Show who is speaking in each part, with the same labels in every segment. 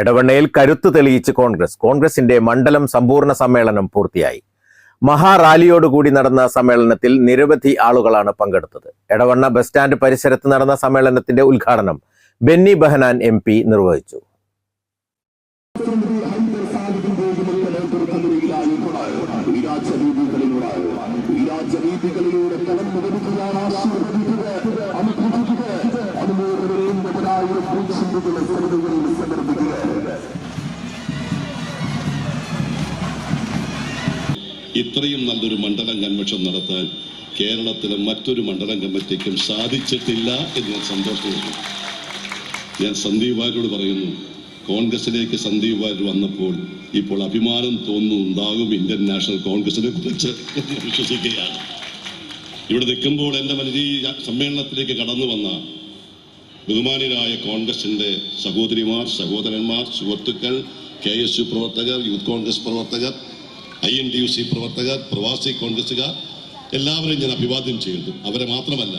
Speaker 1: എടവണ്ണയിൽ കരുത്തു തെളിയിച്ച് കോൺഗ്രസ്. കോൺഗ്രസിന്റെ മണ്ഡലം സമ്പൂർണ സമ്മേളനം പൂർത്തിയായി. മഹാറാലിയോടുകൂടി നടന്ന സമ്മേളനത്തിൽ നിരവധി ആളുകളാണ് പങ്കെടുത്തത്. എടവണ്ണ ബസ് സ്റ്റാൻഡ് പരിസരത്ത് നടന്ന സമ്മേളനത്തിന്റെ ഉദ്ഘാടനം ബെന്നി ബെഹനാൻ എം നിർവഹിച്ചു.
Speaker 2: ഇത്രയും നല്ലൊരു മണ്ഡലം കൺവെൻഷൻ നടത്താൻ കേരളത്തിലെ മറ്റൊരു മണ്ഡലം കമ്മിറ്റിക്കും സാധിച്ചിട്ടില്ല എന്ന് ഞാൻ സന്തോഷമുണ്ട് ഞാൻ സന്ദീപ് വാര്യോട് പറയുന്നു കോൺഗ്രസിലേക്ക് സന്ദീപ് വാര്യർ വന്നപ്പോൾ ഇപ്പോൾ അഭിമാനം തോന്നുന്നുണ്ടാകും ഇന്ത്യൻ നാഷണൽ കോൺഗ്രസിനെ കുറിച്ച് വിശ്വസിക്കുകയാണ്. ഇവിടെ നിൽക്കുമ്പോൾ എന്റെ മനസ്സിൽ സമ്മേളനത്തിലേക്ക് കടന്നു വന്ന ബഹുമാനിയരായ കോൺഗ്രസിന്റെ സഹോദരിമാർ സഹോദരന്മാർ സുഹൃത്തുക്കൾ കെ എസ് യു പ്രവർത്തകർ യൂത്ത് കോൺഗ്രസ് പ്രവർത്തകർ I N T U C പ്രവർത്തകർ പ്രവാസി കോൺഗ്രസുകാർ എല്ലാവരെയും ഞാൻ അഭിവാദ്യം ചെയ്യുന്നു. അവരെ മാത്രമല്ല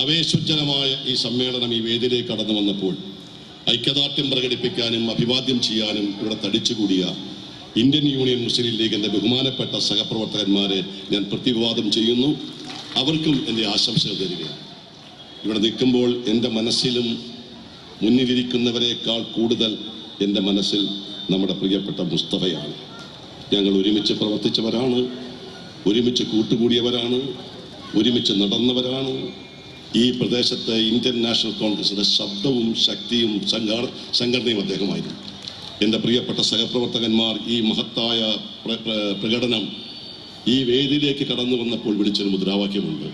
Speaker 2: ആവേശോജ്ജലമായ ഈ സമ്മേളനം ഈ വേദിയിലേക്ക് കടന്നു വന്നപ്പോൾ ഐക്യദാർഢ്യം പ്രകടിപ്പിക്കാനും അഭിവാദ്യം ചെയ്യാനും ഇവിടെ തടിച്ചുകൂടിയ ഇന്ത്യൻ യൂണിയൻ മുസ്ലിം ലീഗിന്റെ ബഹുമാനപ്പെട്ട സഹപ്രവർത്തകന്മാരെ ഞാൻ പ്രതിവാദം ചെയ്യുന്നു. അവർക്കും എന്റെ ആശംസകൾ തരികയാണ്. ഇവിടെ നിൽക്കുമ്പോൾ എന്റെ മനസ്സിലും മുന്നിലിരിക്കുന്നവരെക്കാൾ കൂടുതൽ എന്റെ മനസ്സിൽ നമ്മുടെ പ്രിയപ്പെട്ട മുസ്തഫയാണ്. ഞങ്ങൾ ഒരുമിച്ച് പ്രവർത്തിച്ചവരാണ് ഒരുമിച്ച് കൂട്ടുകൂടിയവരാണ് ഒരുമിച്ച് നടന്നവരാണ്. ഈ പ്രദേശത്തെ ഇന്ത്യൻ നാഷണൽ കോൺഗ്രസിന്റെ ശബ്ദവും ശക്തിയും സംഘാ സംഘടനയും അദ്ദേഹമായിരുന്നു. എന്റെ പ്രിയപ്പെട്ട സഹപ്രവർത്തകന്മാർ ഈ മഹത്തായ പ്ര- പ്ര- പ്രകടനം ഈ വേദിയിലേക്ക് കടന്നു വന്നപ്പോൾ വിളിച്ചൊരു മുദ്രാവാക്യമുണ്ട്.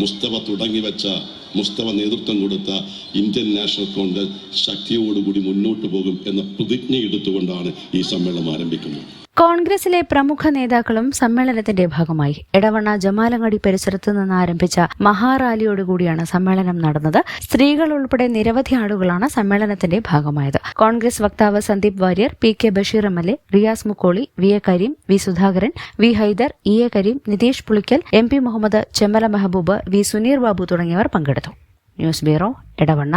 Speaker 2: മുസ്തവ തുടങ്ങി വെച്ച മുസ്തഫ നേതൃത്വം കൊടുത്ത ഇന്ത്യൻ നാഷണൽ കോൺഗ്രസ് ശക്തിയോടുകൂടി മുന്നോട്ട് പോകും എന്ന പ്രതിജ്ഞ എടുത്തുകൊണ്ടാണ് ഈ സമ്മേളനം ആരംഭിക്കുന്നത്.
Speaker 3: കോൺഗ്രസിലെ പ്രമുഖ നേതാക്കളും സമ്മേളനത്തിന്റെ ഭാഗമായി. എടവണ്ണ ജമാലങ്ങാടി പരിസരത്ത് നിന്ന് ആരംഭിച്ച മഹാറാലിയോടുകൂടിയാണ് സമ്മേളനം നടന്നത്. സ്ത്രീകൾ ഉൾപ്പെടെ നിരവധി ആളുകളാണ് സമ്മേളനത്തിന്റെ ഭാഗമായത്. കോൺഗ്രസ് വക്താവ് Sandeep Warrier P K Basheer M L A Riyas Mukkoli V A Kareem V Sudhakaran V Haider E A Kareem Nitheesh Pulikkal M P Muhammad Chemmala Mehboob V Suneer Babu തുടങ്ങിയവർ പങ്കെടുത്തു. News bureau Edavanna.